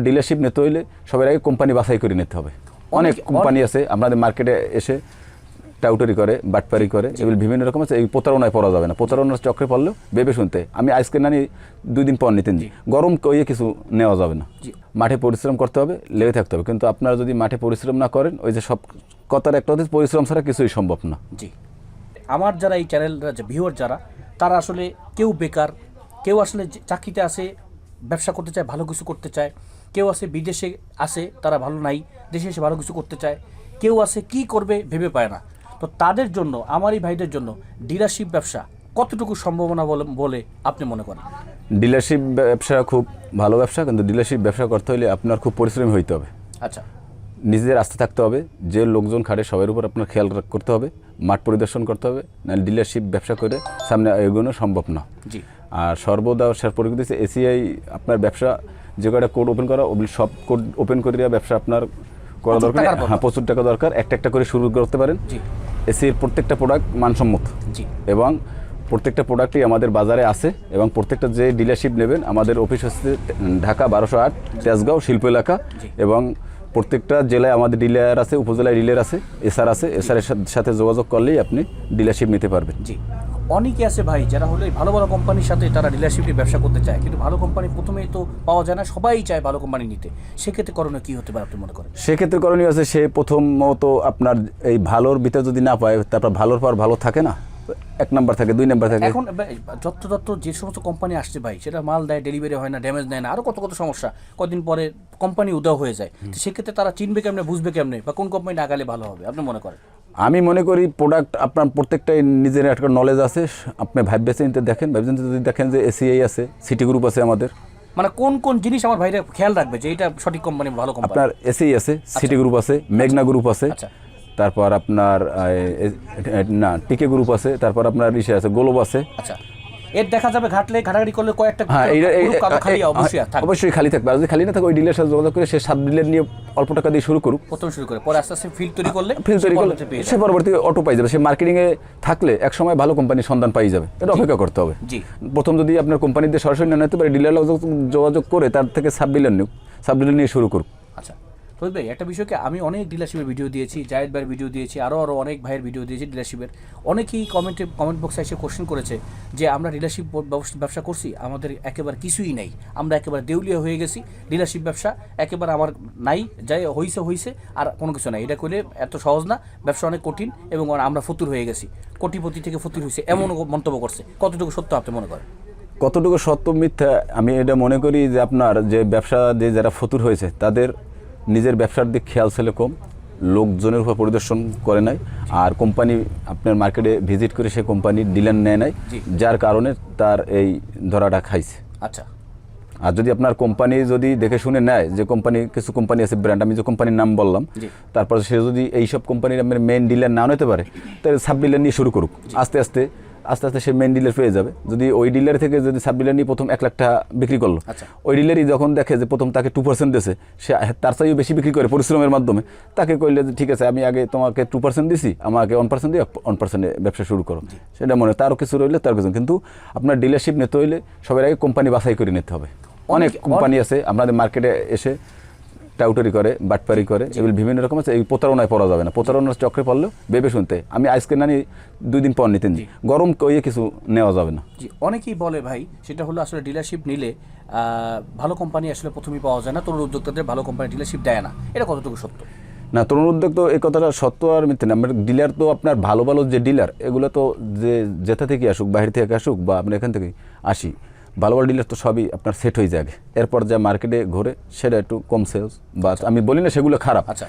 Dealership নিতে হইলে সবার আগে কোম্পানি বাছাই করে নিতে হবে। অনেক কোম্পানি আছে আমাদের মার্কেটে এসে টাউটারি করে বাটপারি করে এগুলো বিভিন্ন রকম আছে এই প্রতারণায় পড়া যাবে না। প্রতারণার চক্রে পড়লেও ভেবে শুনতে আমি আজকে নানি দুই দিন পর নিতেন গরম কইয়ে কিছু নেওয়া যাবে না। মাঠে পরিশ্রম করতে হবে লেগে থাকতে হবে। কিন্তু আপনারা যদি মাঠে পরিশ্রম না করেন ওই যে সব কথার একটা হচ্ছে পরিশ্রম ছাড়া কিছুই সম্ভব না। জি। আমার যারা এই চ্যানেলরা যে ভিউয়ার যারা তারা আসলে কেউ বেকার কেউ আসলে চাকরিতে আসে ব্যবসা করতে চায় ভালো কিছু করতে চায় কেউ আছে বিদেশে আছে তারা ভালো নাই দেশে এসে ভালো কিছু করতে চায় কেউ আছে কি করবে ভেবে পায় না। তো তাদের জন্য আমার এই ভাইদের জন্য ডিলারশিপ ব্যবসা কতটুকু সম্ভাবনা বলে বলে আপনি মনে করেন? ডিলারশিপ ব্যবসা খুব ভালো ব্যবসা কিন্তু ডিলারশিপ ব্যবসা করতে হলে আপনার খুব পরিশ্রমী হইতে হবে। আচ্ছা। নিজেদের আস্থা থাকতে হবে যে লোকজন খাটে সবার উপর আপনার খেয়াল করতে হবে মাঠ পরিদর্শন করতে হবে নাহলে ডিলারশিপ ব্যবসা করে সামনে এগোনো সম্ভব না। জি। আর সর্বদা সার পরিচিত হচ্ছে এসিআই আপনার ব্যবসা যে কয়টা কোড ওপেন করা ওগুলি সব কোড ওপেন করে দেওয়া ব্যবসা আপনার করা দরকার। হ্যাঁ প্রচুর টাকা দরকার। একটা একটা করে শুরু করতে পারেন। এসির প্রত্যেকটা প্রোডাক্ট মানসম্মত। এবং প্রত্যেকটা প্রোডাক্টই আমাদের বাজারে আছে এবং প্রত্যেকটা যে ডিলারশিপ নেবেন আমাদের অফিস হচ্ছে ঢাকা বারোশো আট তেজগাঁও শিল্প এলাকা এবং প্রত্যেকটা জেলায় আমাদের ডিলার আছে উপজেলায় ডিলার আছে এসআর আছে। এসআর এর সাথে যোগাযোগ করলেই আপনি ডিলারশিপ নিতে পারবেন। জি। অনেকে আছে ভাই যারা হলো এই ভালো ভালো কোম্পানির সাথে তারা ডিলারশিপে ব্যবসা করতে চায়। কিন্তু ভালো কোম্পানি প্রথমেই তো পাওয়া যায় না সবাই চায় ভালো কোম্পানি নিতে। সেক্ষেত্রে করণীয় কি হতে পারে আপনি মনে করেন? সেক্ষেত্রে করণীয় আছে সে প্রথমত আপনার এই ভালোর ভিতরে যদি না পায় তারপর ভালোর পর ভালো থাকে না? এক নাম্বার থাকে দুই নাম্বার থাকে। এখন যত যত যে সমস্ত কোম্পানি আসছে ভাই সেটা মাল দেয় ডেলিভারি হয় না ড্যামেজ দেয় না আরও কত কত সমস্যা। কদিন পরে কোম্পানি উদাও হয়ে যায়। সেক্ষেত্রে তারা চিনবে কেমনে বুঝবে কেমনে বা কোন কোম্পানি আগালে ভালো হবে আপনি মনে করেন? আমি মনে করি প্রোডাক্ট আপনার প্রত্যেকটাই নিজের একটা নলেজ আছে। আপনি ভাববে চিনতে দেখেন ভাববে চিনতে যদি দেখেন যে এসিআই আছে সিটি গ্রুপ আছে আমাদের। মানে কোন কোন জিনিস আমার ভাইরা খেয়াল রাখবে যে এটা সঠিক কোম্পানি ভালো কোম্পানি আপনার এসিআই আছে সিটি গ্রুপ আছে মেঘনা গ্রুপ আছে। আচ্ছা। তারপর আপনার না টিকে গ্রুপ আছে তারপর আপনার ইসে আছে গোলব আছে। আচ্ছা। এর দেখা যাবে ঘাটলে ঘাটাঘাটি করলে কয়েকটা হ্যাঁ খালি অবশ্যই থাকবে। অবশ্যই খালি থাকবে। আর যদি খালি না থাকে ওই ডিলার সাথে যোগাযোগ করে সে সাব ডিলার নিয়ে অল্প টাকা দিয়ে শুরু করুক। প্রথম শুরু করে পরে আস্তে আস্তে ফিল্ড তৈরি করলে ফিল তৈরি করলে সে পরবর্তী অটো পাই যাবে। সে মার্কেটিং এ থাকলে এক সময় ভালো কোম্পানির সন্ধান পাই যাবে। এটা অপেক্ষা করতে হবে। জি। প্রথম যদি আপনার কোম্পানিতে সরাসরি না নিতে পারে ডিলার যোগাযোগ করে তার থেকে সাব ডিলার নিক। সাব ডিলার নিয়ে শুরু করুক। আচ্ছা। ফরিদ ভাই, একটা বিষয়কে আমি অনেক ডিলারশিপের ভিডিও দিয়েছি, জায়েদ ভাইয়ের ভিডিও দিয়েছি আরও আরও অনেক ভাইয়ের ভিডিও দিয়েছি ডিলারশিপের অনেকেই কমেন্টে কমেন্ট বক্সে এসে কোশ্চেন করেছে যে, আমরা ডিলারশিপ ব্যবসা করছি, আমাদের একেবারে কিছুই নেই। আমরা একেবারে দেউলিয়া হয়ে গেছি ডিলারশিপ ব্যবসা একেবারে আমার নাই, যাই হইছে হইছে, আর কোনো কিছু নাই। এটা করলে এত সহজ না, ব্যবসা অনেক কঠিন এবং আমরা ফতুর হয়ে গেছি। কোটিপতি থেকে ফতুর হয়েছে এমন মন্তব্য করছে। কতটুকু সত্য আপনি মনে করেন? কতটুকু সত্য মিথ্যা, আমি এটা মনে করি যে, আপনার যে ব্যবসা যে যারা ফতুর হয়েছে, তাদের নিজের ব্যবসার দিক খেয়াল ছিল কম লোকজনের উপর পরিদর্শন করে নাই আর কোম্পানি আপনার মার্কেটে ভিজিট করে সে কোম্পানির ডিলার নেয় নাই যার কারণে তার এই ধরাটা খাইছে। আচ্ছা। আর যদি আপনার কোম্পানি যদি দেখে শুনে নেয় যে কোম্পানি কিছু কোম্পানি আছে ব্র্যান্ড আমি যে কোম্পানির নাম বললাম। তারপর সে যদি এই সব কোম্পানির মেন ডিলার না নিতে পারে তাহলে সাব ডিলার নিয়ে শুরু করুক। আস্তে আস্তে আস্তে আস্তে সে মেন ডিলার পেয়ে যাবে। যদি ওই ডিলার থেকে যদি সাব ডিলার নিয়ে প্রথম এক লাখ টাকা বিক্রি করল আচ্ছা। ওই ডিলারই যখন দেখে যে প্রথম তাকে টু পার্সেন্ট দিয়েছে সে তার চাইও বেশি বিক্রি করে পরিশ্রমের মাধ্যমে। তাকে কইলে যে ঠিক আছে আমি আগে তোমাকে টু পার্সেন্ট দিছি আমাকে ওয়ান পার্সেন্ট দিয়ে ওয়ান পার্সেন্টে ব্যবসা শুরু করো। সেটা মনে হয়। তারও কিছু রইলে তার কিছু কিন্তু আপনার ডিলারশিপ নিতে হইলে সবার আগে কোম্পানি বাছাই করে নিতে হবে। অনেক অনেক- কোম্পানি আছে আপনাদের মার্কেটে এসে টাউটারি করে বাটপারি করে এগুলো বিভিন্ন রকম আছে এই প্রতারণায় পড়া যাবে না। প্রতারণার চক্রে পড়লেও ভেবে শুনতে আমি আইসক্রিম নানি দুই দিন পর নিতেন গরম কইয়ে কিছু নেওয়া যাবে না। জি অনেকেই বলে ভাই সেটা হলো আসলে ডিলারশিপ নিলে ভালো কোম্পানি আসলে প্রথমেই পাওয়া যায় না তরুণ উদ্যোক্তাদের ভালো কোম্পানি ডিলারশিপ দেয় না। এটা কতটুকু সত্য? না তরুণ উদ্যোগ তো এই কথাটা সত্য আর মিথ্যে না। ডিলার তো আপনার ভালো ভালো যে ডিলার এগুলো তো যে যেটা থেকে আসুক বাইরে থেকে আসুক বা আপনি এখান থেকে আসি ভালো ভালো ডিলার তো সবই আপনার সেট হয়ে যাবে। এরপর যা মার্কেটে ঘোরে সেটা একটু কম সেলস বা আমি বলি না সেগুলো খারাপ। আচ্ছা।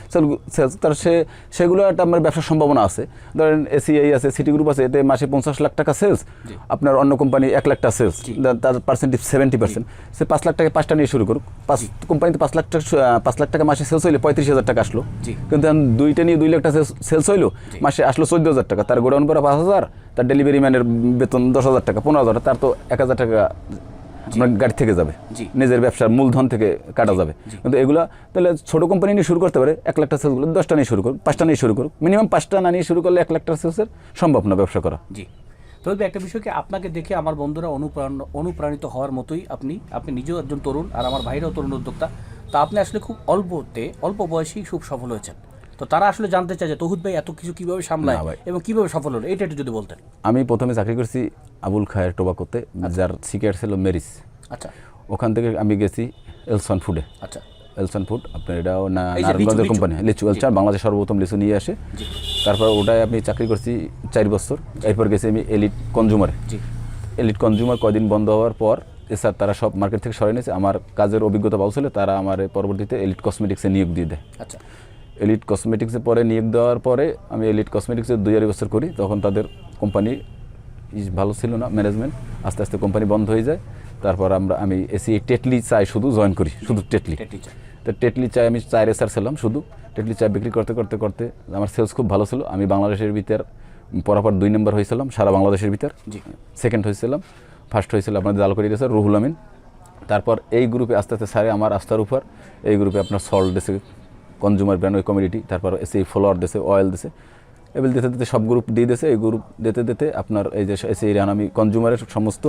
সেলস তার সে সেগুলো একটা আমার ব্যবসার সম্ভাবনা আছে। ধরেন এসিআই আছে সিটি গ্রুপ আছে এতে মাসে পঞ্চাশ লাখ টাকা সেলস আপনার অন্য কোম্পানি এক লাখ টাকা সেলস তার পার্সেন্টেজ সেভেন্টি পার্সেন্ট সে পাঁচ লাখ টাকা পাঁচটা নিয়ে শুরু করুক। পাঁচ কোম্পানিতে পাঁচ লাখ টাকা পাঁচ লাখ টাকা মাসে সেলস হইলে পঁয়ত্রিশ হাজার টাকা আসলো। কিন্তু দুইটা নিয়ে দুই লাখ টাকা সেলস হইল মাসে আসলো চোদ্দ হাজার টাকা। তার গোডাউন করা পাঁচ হাজার। তার ডেলিভারি ম্যানের বেতন দশ হাজার টাকা পনেরো হাজার তার তো এক হাজার টাকা আপনার গাড়ি থেকে যাবে। জি। নিজের ব্যবসার মূলধন থেকে কাটা যাবে। কিন্তু এগুলা তাহলে ছোট কোম্পানি নিয়ে শুরু করতে পারে এক লাখ টাকা সেলসগুলো দশটা নিয়ে শুরু করুক পাঁচটা নিয়ে শুরু করুক মিনিমাম পাঁচটা না নিয়ে শুরু করলে এক লাখ টাকা সেলসের সম্ভব না ব্যবসা করা। জি। তবে একটা বিষয়কে আপনাকে দেখে আমার বন্ধুরা অনুপ্রাণ অনুপ্রাণিত হওয়ার মতোই আপনি আপনি নিজেও একজন তরুণ আর আমার ভাইরাও তরুণ উদ্যোক্তা। তা আপনি আসলে খুব অল্পতে অল্প বয়সেই খুব সফল হয়েছেন। তো তারা আসলে জানতে চায় যে তহুদ ভাই এত কিছু কীভাবে সামলায় এবং কীভাবে সফল হলো এটা একটু যদি বলতেন। আমি প্রথমে চাকরি করছি আবুল খায়ের টোবাকোতে যার সিকেট ছিল মেরিস। আচ্ছা। ওখান থেকে আমি গেছি এলসন ফুডে। আচ্ছা। এলসন ফুড আপনার এটাও না নারায়ণগঞ্জের কোম্পানি লিচু এলচার বাংলাদেশ সর্বপ্রথম লিচু নিয়ে আসে। তারপর ওটাই আমি চাকরি করছি চার বছর। এরপর গেছি আমি এলিট কনজুমারে জি। এলিট কনজুমার কয়দিন বন্ধ হওয়ার পর এছাড়া তারা সব মার্কেট থেকে সরে নিয়েছে। আমার কাজের অভিজ্ঞতা ভালো ছিল তারা আমার পরবর্তীতে এলিট কসমেটিক্সে নিয়োগ দিয়ে দেয়। আচ্ছা। এলিট কসমেটিক্সে পরে নিয়োগ দেওয়ার পরে আমি এলিট কসমেটিক্সে দুই আড়াই বছর করি তখন তাদের কোম্পানি ভালো ছিল না ম্যানেজমেন্ট আস্তে আস্তে কোম্পানি বন্ধ হয়ে যায়। তারপর আমরা আমি এসি টেটলি চাই শুধু জয়েন করি শুধু টেটলি টেট তো টেটলি চাই আমি চায়ের এসার ছিলাম শুধু। টেটলি চা বিক্রি করতে করতে করতে আমার সেলস খুব ভালো ছিল। আমি বাংলাদেশের ভিতর পরাপর দুই নম্বর হয়েছিলাম সারা বাংলাদেশের ভিতর। সেকেন্ড হয়েছিলাম ফার্স্ট হয়েছিল আপনাদের জালকরি স্যার রুহুল আমিন। তারপর এই গ্রুপে আস্তে আস্তে স্যারে আমার আস্থার উপর। এই গ্রুপে আপনার সল্ট দেশে কনজিউমার ব্র্যান্ড ওই কমিউনিটি তারপর এসে ফ্লোয়ার দেশে অয়েল দেশে এবার দিতে দিতে সব গ্রুপ দিয়ে দিয়েছে এই গ্রুপ দিতে দিতে আপনার এই যে এসে ইরান আমি কনজিউমারের সমস্ত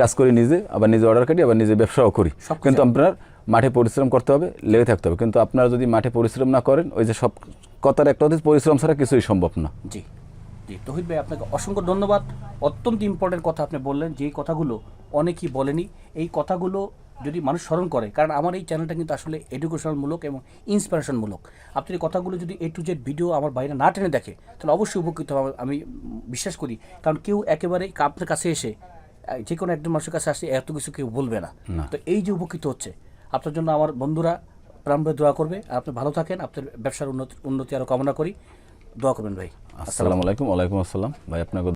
কাজ করি নিজে আবার নিজে অর্ডার কাটি আবার নিজে ব্যবসাও করি। কিন্তু আপনার মাঠে পরিশ্রম করতে হবে লেগে থাকতে হবে। কিন্তু আপনারা যদি মাঠে পরিশ্রম না করেন ওই যে সব কথার একটা হচ্ছে পরিশ্রম ছাড়া কিছুই সম্ভব না। জি জি। তহিদ ভাই আপনাকে অসংখ্য ধন্যবাদ। অত্যন্ত ইম্পর্টেন্ট কথা আপনি বললেন যে কথাগুলো অনেকেই বলেনি এই কথাগুলো যদি মানুষ স্মরণ করে কারণ আমার এই চ্যানেলটা কিন্তু আসলে এডুকেশনমূলক এবং ইন্সপিরেশনমূলক আপনি কথাগুলো যদি এ টু জেড ভিডিও আমার বাইরে না টেনে দেখে তাহলে অবশ্যই উপকৃত হবে আমি বিশ্বাস করি। কারণ কেউ একেবারে আপনার কাছে এসে যে কোনো একজন মানুষের কাছে আসে এত কিছু কেউ বলবে না। না। তো এই যে উপকৃত হচ্ছে আপনার জন্য আমার বন্ধুরা প্রাণভরে দোয়া করবে। আর আপনি ভালো থাকেন আপনার ব্যবসার উন্নতি উন্নতি আরও কামনা করি। দোয়া করবেন ভাই। আসসালামু আলাইকুম। ওয়ালাইকুম আসসালাম। ভাই আপনাকে